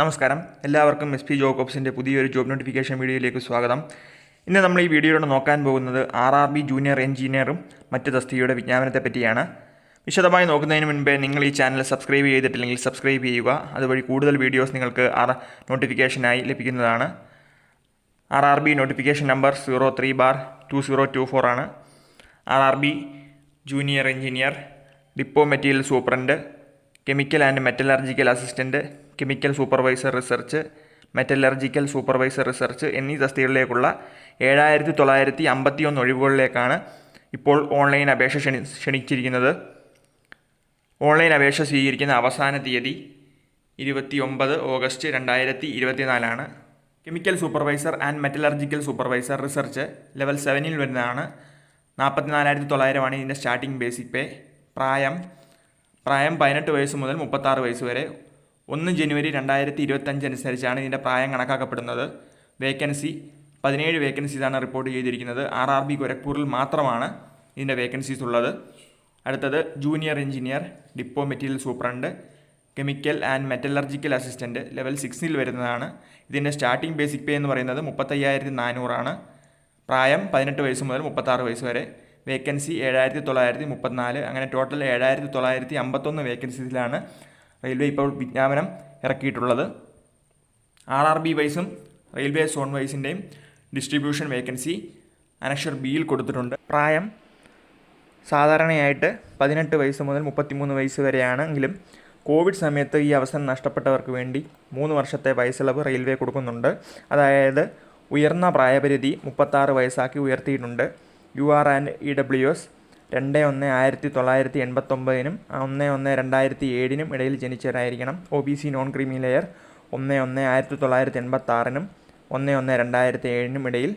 നമസ്കാരം. എല്ലാവർക്കും S P job പുതിയൊരു ജോബ് നോട്ടിഫിക്കേഷൻ വീഡിയോയിലേക്ക് സ്വാഗതം. ഇന്ന് നമ്മൾ ഈ വീഡിയോയിലൂടെ നോക്കാൻ പോകുന്നത് ആർ ആർ ബി ജൂനിയർ എഞ്ചിനീയറും മറ്റ് തസ്തികയുടെ വിജ്ഞാപനത്തെ പറ്റിയാണ്. വിശദമായി നോക്കുന്നതിന് മുൻപേ നിങ്ങൾ ഈ ചാനൽ സബ്സ്ക്രൈബ് ചെയ്തിട്ടില്ലെങ്കിൽ സബ്സ്ക്രൈബ് ചെയ്യുക. അതുവഴി കൂടുതൽ വീഡിയോസ് നിങ്ങൾക്ക് ആർ നോട്ടിഫിക്കേഷനായി ലഭിക്കുന്നതാണ്. R R B notification number zero three bar two zero two four ആണ്. R R B junior engineer depot material superintendent chemical and metallurgical assistant chemical supervisor research metallurgical supervisor research എന്നീ തസ്തികളിലേക്കുള്ള ഏഴായിരത്തി തൊള്ളായിരത്തി അമ്പത്തി ഒന്ന് ഒഴിവുകളിലേക്കാണ് ഇപ്പോൾ ഓൺലൈൻ അപേക്ഷ ക്ഷണി ക്ഷണിച്ചിരിക്കുന്നത്. Online അപേക്ഷ സ്വീകരിക്കുന്ന അവസാന തീയതി ഇരുപത്തി ഒമ്പത് ഓഗസ്റ്റ് രണ്ടായിരത്തി ഇരുപത്തിനാലാണ് chemical supervisor and metallurgical supervisor research level സെവനിൽ വരുന്നതാണ്. നാൽപ്പത്തിനാലായിരത്തി തൊള്ളായിരമാണ് ഇതിന്റെ സ്റ്റാർട്ടിംഗ് ബേസിക് പേ പ്രായം പ്രായം പതിനെട്ട് വയസ്സ് മുതൽ മുപ്പത്താറ് വയസ്സ് വരെ. ഒന്ന് ജനുവരി രണ്ടായിരത്തി ഇരുപത്തഞ്ച് അനുസരിച്ചാണ് ഇതിന്റെ പ്രായം കണക്കാക്കപ്പെടുന്നത്. വേക്കൻസി പതിനേഴ് വേക്കൻസീസാണ് റിപ്പോർട്ട് ചെയ്തിരിക്കുന്നത്. ആർ ആർ ബി ഗോരഖ്പൂരിൽ മാത്രമാണ് ഇതിന്റെ വേക്കൻസീസ് ഉള്ളത്. അടുത്തത് junior engineer depot material superintendent chemical and metallurgical assistant level സിക്സിൽ വരുന്നതാണ്. ഇതിന്റെ സ്റ്റാർട്ടിംഗ് ബേസിക് പേ എന്ന് പറയുന്നത് മുപ്പത്തയ്യായിരത്തി നാനൂറാണ്. പ്രായം പതിനെട്ട് വയസ്സ് മുതൽ മുപ്പത്താറ് വയസ്സ് വരെ. വേക്കൻസി ഏഴായിരത്തി തൊള്ളായിരത്തി മുപ്പത്തിനാല് അങ്ങനെ ടോട്ടൽ ഏഴായിരത്തി തൊള്ളായിരത്തി അമ്പത്തൊന്ന് വേക്കൻസീസിലാണ് റെയിൽവേ ഇപ്പോൾ വിജ്ഞാപനം ഇറക്കിയിട്ടുള്ളത്. ആർ ആർ ബി വൈസും റെയിൽവേ സോൺ വൈസിന്റെയും ഡിസ്ട്രിബ്യൂഷൻ വേക്കൻസി അനക്ഷർ ബിയിൽ കൊടുത്തിട്ടുണ്ട്. പ്രായം സാധാരണയായിട്ട് പതിനെട്ട് വയസ്സ് മുതൽ മുപ്പത്തിമൂന്ന് വയസ്സ് വരെയാണെങ്കിലും കോവിഡ് സമയത്ത് ഈ അവസരം നഷ്ടപ്പെട്ടവർക്ക് വേണ്ടി മൂന്ന് വർഷത്തെ വയസ്സിളവ് റെയിൽവേ കൊടുക്കുന്നുണ്ട്. അതായത് ഉയർന്ന പ്രായപരിധി മുപ്പത്താറ് വയസ്സാക്കി ഉയർത്തിയിട്ടുണ്ട്. U R and E W S രണ്ട് ഒന്ന് ആയിരത്തി തൊള്ളായിരത്തി എൺപത്തൊമ്പതിനും ഒന്ന് ഒന്ന് രണ്ടായിരത്തി ഏഴിനും ഇടയിൽ ജനിച്ചവരായിരിക്കണം. O B C non creamy layer ഒന്ന് ഒന്ന് ആയിരത്തി തൊള്ളായിരത്തി എൺപത്താറിനും ഒന്ന് ഒന്ന് രണ്ടായിരത്തി ഏഴിനും ഇടയിൽ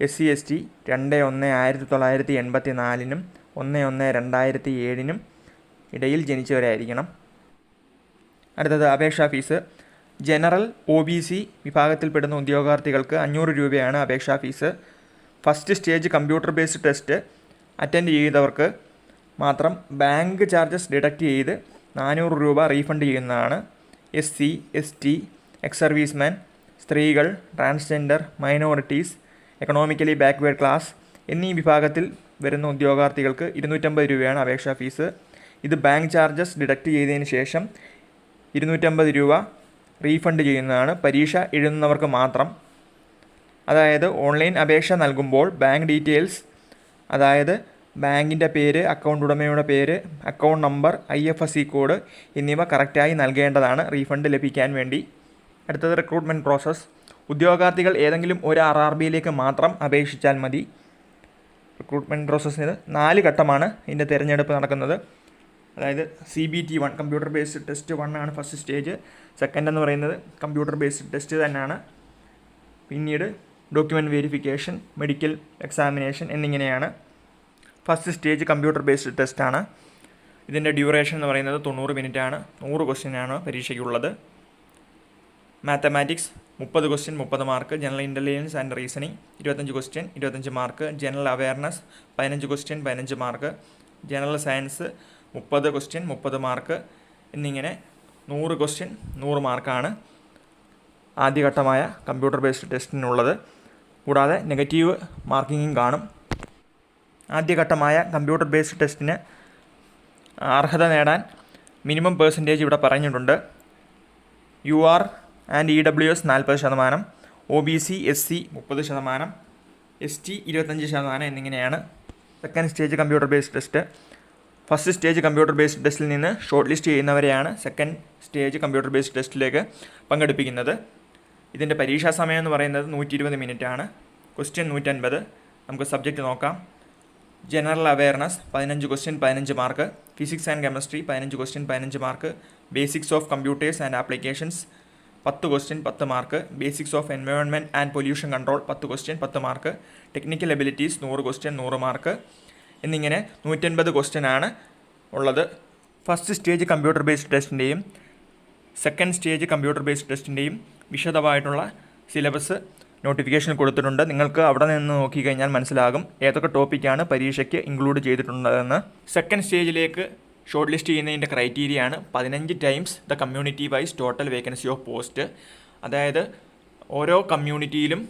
എസ് സി എസ് ടി രണ്ട് ഒന്ന് ആയിരത്തി തൊള്ളായിരത്തി എൺപത്തി നാലിനും ഒന്ന് ഒന്ന് രണ്ടായിരത്തി ഏഴിനും ഇടയിൽ ജനിച്ചവരായിരിക്കണം. അടുത്തത് അപേക്ഷാ fees. General O B C വിഭാഗത്തിൽപ്പെടുന്ന ഉദ്യോഗാർത്ഥികൾക്ക് അഞ്ഞൂറ് രൂപയാണ് അപേക്ഷാ fees. First stage computer based test attend ചെയ്തവർക്ക് മാത്രം ബാങ്ക് ചാർജസ് ഡിഡക്റ്റ് ചെയ്ത് നാനൂറ് രൂപ റീഫണ്ട് ചെയ്യുന്നതാണ് S C S T ex serviceman സ്ത്രീകൾ transgender minorities economically backward class എന്നീ വിഭാഗത്തിൽ വരുന്ന ഉദ്യോഗാർത്ഥികൾക്ക് ഇരുന്നൂറ്റമ്പത് രൂപയാണ് അപേക്ഷാ ഫീസ്. ഇത് ബാങ്ക് ചാർജസ് ഡിഡക്റ്റ് ചെയ്തതിന് ശേഷം ഇരുന്നൂറ്റമ്പത് രൂപ റീഫണ്ട് ചെയ്യുന്നതാണ്. പരീക്ഷ എഴുതുന്നവർക്ക് മാത്രം അതായത് ഓൺലൈൻ അപേക്ഷ നൽകുമ്പോൾ ബാങ്ക് ഡീറ്റെയിൽസ് അതായത് ബാങ്കിന്റെ പേര് അക്കൗണ്ട് ഉടമയുടെ പേര് account number I F S C code എന്നിവ കറക്റ്റായി നൽകേണ്ടതാണ് റീഫണ്ട് ലഭിക്കാൻ വേണ്ടി. അടുത്തത് റിക്രൂട്ട്മെന്റ് പ്രോസസ്സ്. ഉദ്യോഗാർത്ഥികൾ ഏതെങ്കിലും ഒരു ആർ ആർ ബിയിലേക്ക് മാത്രം അപേക്ഷിച്ചാൽ മതി. റിക്രൂട്ട്മെന്റ് പ്രോസസ്സിന് നാല് ഘട്ടമാണ് ഇതിന്റെ തിരഞ്ഞെടുപ്പ് നടക്കുന്നത്. അതായത് C B T one computer based test one ആണ് ഫസ്റ്റ് സ്റ്റേജ്. സെക്കൻഡ് എന്ന് പറയുന്നത് കമ്പ്യൂട്ടർ ബേസ്ഡ് ടെസ്റ്റ് തന്നെയാണ്. പിന്നീട് ഡോക്യുമെന്റ് വെരിഫിക്കേഷൻ മെഡിക്കൽ എക്സാമിനേഷൻ എന്നിങ്ങനെയാണ്. ഫസ്റ്റ് സ്റ്റേജ് കമ്പ്യൂട്ടർ ബേസ്ഡ് ടെസ്റ്റാണ് ഇതിന്റെ ഡ്യൂറേഷൻ എന്ന് പറയുന്നത് തൊണ്ണൂറ് മിനിറ്റാണ്. നൂറ് ക്വസ്റ്റ്യനാണ് പരീക്ഷയ്ക്കുള്ളത്. മാത്തമാറ്റിക്സ് മുപ്പത് ക്വസ്റ്റ്യൻ മുപ്പത് mark general intelligence and reasoning ഇരുപത്തഞ്ച് ക്വസ്റ്റ്യൻ ഇരുപത്തഞ്ച് മാർക്ക് ജനറൽ അവയർനെസ് പതിനഞ്ച് ക്വസ്റ്റ്യൻ പതിനഞ്ച് മാർക്ക് ജനറൽ സയൻസ് മുപ്പത് ക്വസ്റ്റ്യൻ മുപ്പത് മാർക്ക് എന്നിങ്ങനെ നൂറ് ക്വസ്റ്റ്യൻ നൂറ് മാർക്കാണ് ആദ്യഘട്ടമായ കമ്പ്യൂട്ടർ ബേസ്ഡ് ടെസ്റ്റിനുള്ളത് കൂടാതെ നെഗറ്റീവ് മാർക്കിങ്ങും കാണും. ആദ്യഘട്ടമായ കമ്പ്യൂട്ടർ ബേസ്ഡ് ടെസ്റ്റിന് അർഹത നേടാൻ മിനിമം പേഴ്സന്റേജ് ഇവിടെ പറഞ്ഞിട്ടുണ്ട്. U R and E W S നാൽപ്പത് ശതമാനം O B C S C മുപ്പത് ശതമാനം എസ് ടി ഇരുപത്തഞ്ച് ശതമാനം എന്നിങ്ങനെയാണ് second stage computer based test first stage computer based ടെസ്റ്റിൽ നിന്ന് ഷോർട്ട് ലിസ്റ്റ് ചെയ്യുന്നവരെയാണ് സെക്കൻഡ് സ്റ്റേജ് കമ്പ്യൂട്ടർ ബേസ്ഡ് ടെസ്റ്റിലേക്ക് പങ്കെടുപ്പിക്കുന്നത്. ഇതിന്റെ പരീക്ഷാ സമയം എന്ന് പറയുന്നത് നൂറ്റി ഇരുപത് മിനിറ്റ് ആണ് ക്വസ്റ്റ്യൻ നൂറ്റൻപത്. നമുക്ക് സബ്ജക്റ്റ് നോക്കാം. ജനറൽ അവയർനെസ് പതിനഞ്ച് ക്വസ്റ്റ്യൻ പതിനഞ്ച് മാർക്ക് ഫിസിക്സ് ആൻഡ് കെമിസ്ട്രി പതിനഞ്ച് ക്വസ്റ്റ്യൻ പതിനഞ്ച് mark basics of computers and applications പത്ത് ക്വസ്റ്റ്യൻ പത്ത് mark basics of environment and pollution control പത്ത് ക്വസ്റ്റ്യൻ പത്ത് മാർക്ക് ടെക്നിക്കൽ എബിലിറ്റീസ് നൂറ് ക്വസ്റ്റ്യൻ നൂറ് മാർക്ക് എന്നിങ്ങനെ നൂറ്റൻപത് ക്വസ്റ്റ്യൻ ആണ് ഉള്ളത്. ഫസ്റ്റ് സ്റ്റേജ് കമ്പ്യൂട്ടർ ബേസ്ഡ് ടെസ്റ്റിന്റെയും സെക്കൻഡ് സ്റ്റേജ് കമ്പ്യൂട്ടർ ബേസ്ഡ് ടെസ്റ്റിന്റെയും വിശദമായിട്ടുള്ള സിലബസ് നോട്ടിഫിക്കേഷൻ കൊടുത്തിട്ടുണ്ട്. നിങ്ങൾക്ക് അവിടെ നിന്ന് നോക്കിക്കഴിഞ്ഞാൽ മനസ്സിലാകും ഏതൊക്കെ ടോപ്പിക്കാണ് പരീക്ഷയ്ക്ക് ഇൻക്ലൂഡ് ചെയ്തിട്ടുള്ളതെന്ന്. സെക്കൻഡ് സ്റ്റേജിലേക്ക് ഷോർട്ട് ലിസ്റ്റ് ചെയ്യുന്നതിന്റെ ക്രൈറ്റീരിയ ആണ്. പതിനഞ്ച് times the community wise total vacancy of post അതായത് ഓരോ കമ്മ്യൂണിറ്റിയിലും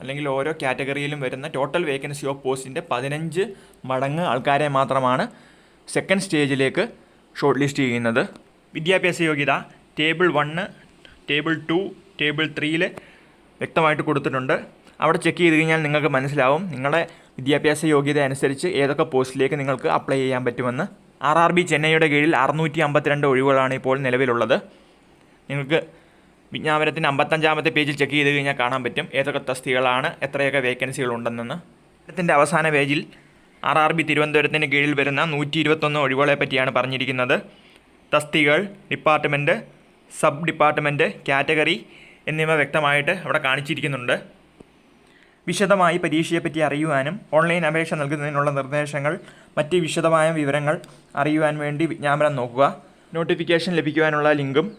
അല്ലെങ്കിൽ ഓരോ കാറ്റഗറിയിലും വരുന്ന ടോട്ടൽ വേക്കൻസി ഓഫ് പോസ്റ്റിന്റെ പതിനഞ്ച് മടങ്ങ് ആൾക്കാരെ മാത്രമാണ് സെക്കൻഡ് സ്റ്റേജിലേക്ക് ഷോർട്ട് ലിസ്റ്റ് ചെയ്യുന്നത്. വിദ്യാഭ്യാസ യോഗ്യത table one table two table ത്രീയിൽ വ്യക്തമായിട്ട് കൊടുത്തിട്ടുണ്ട്. അവിടെ ചെക്ക് ചെയ്ത് കഴിഞ്ഞാൽ നിങ്ങൾക്ക് മനസ്സിലാവും. നിങ്ങളുടെ വിദ്യാഭ്യാസ യോഗ്യത അനുസരിച്ച് ഏതൊക്കെ പോസ്റ്റിലേക്ക് നിങ്ങൾക്ക് അപ്ലൈ ചെയ്യാൻ പറ്റുമെന്ന്. ആർ ആർ ബി ചെന്നൈയുടെ കീഴിൽ അറുന്നൂറ്റി അമ്പത്തിരണ്ട് ഒഴിവുകളാണ് ഇപ്പോൾ നിലവിലുള്ളത്. നിങ്ങൾക്ക് വിജ്ഞാപനത്തിന്റെ അമ്പത്തഞ്ചാമത്തെ പേജിൽ ചെക്ക് ചെയ്ത് കഴിഞ്ഞാൽ കാണാൻ പറ്റും ഏതൊക്കെ തസ്തികളാണ് എത്രയൊക്കെ വേക്കൻസികൾ ഉണ്ടെന്നെന്ന് ഇതിന്റെ അവസാന പേജിൽ ആർ ആർ ബി തിരുവനന്തപുരത്തിന് കീഴിൽ വരുന്ന നൂറ്റി ഇരുപത്തൊന്ന് ഒഴിവുകളെ പറ്റിയാണ് പറഞ്ഞിരിക്കുന്നത്. തസ്തികൾ ഡിപ്പാർട്ട്മെന്റ് സബ് ഡിപ്പാർട്ട്മെന്റ് കാറ്റഗറി എന്നിവ വ്യക്തമായിട്ട് അവിടെ കാണിച്ചിരിക്കുന്നുണ്ട്. വിശദമായി പരീക്ഷയെപ്പറ്റി അറിയുവാനും ഓൺലൈൻ അപേക്ഷ നൽകുന്നതിനുള്ള നിർദ്ദേശങ്ങൾ മറ്റ് വിശദമായ വിവരങ്ങൾ അറിയുവാൻ വേണ്ടി വിജ്ഞാപനം നോക്കുക. നോട്ടിഫിക്കേഷൻ ലഭിക്കുവാനുള്ള ലിങ്കും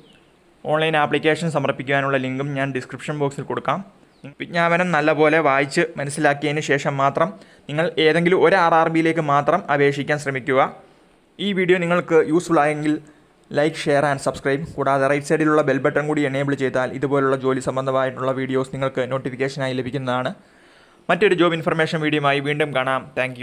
ഓൺലൈൻ ആപ്ലിക്കേഷൻ സമർപ്പിക്കുവാനുള്ള ലിങ്കും ഞാൻ ഡിസ്ക്രിപ്ഷൻ ബോക്സിൽ കൊടുക്കാം. വിജ്ഞാപനം നല്ലപോലെ വായിച്ച് മനസ്സിലാക്കിയതിന് ശേഷം മാത്രം നിങ്ങൾ ഏതെങ്കിലും ഒരു ആർ ആർ ബിയിലേക്ക് മാത്രം അപേക്ഷിക്കാൻ ശ്രമിക്കുക. ഈ വീഡിയോ നിങ്ങൾക്ക് യൂസ്ഫുൾ ആയെങ്കിൽ ലൈക്ക് ഷെയർ ആൻഡ് സബ്സ്ക്രൈബ് കൂടാതെ റൈറ്റ് സൈഡിലുള്ള ബെൽ ബട്ടൺ കൂടി എനേബിൾ ചെയ്താൽ ഇതുപോലുള്ള ജോലി സംബന്ധമായിട്ടുള്ള വീഡിയോസ് നിങ്ങൾക്ക് നോട്ടിഫിക്കേഷനായി ലഭിക്കുന്നതാണ്. മറ്റൊരു ജോബ് ഇൻഫർമേഷൻ വീഡിയോയുമായി വീണ്ടും കാണാം. താങ്ക്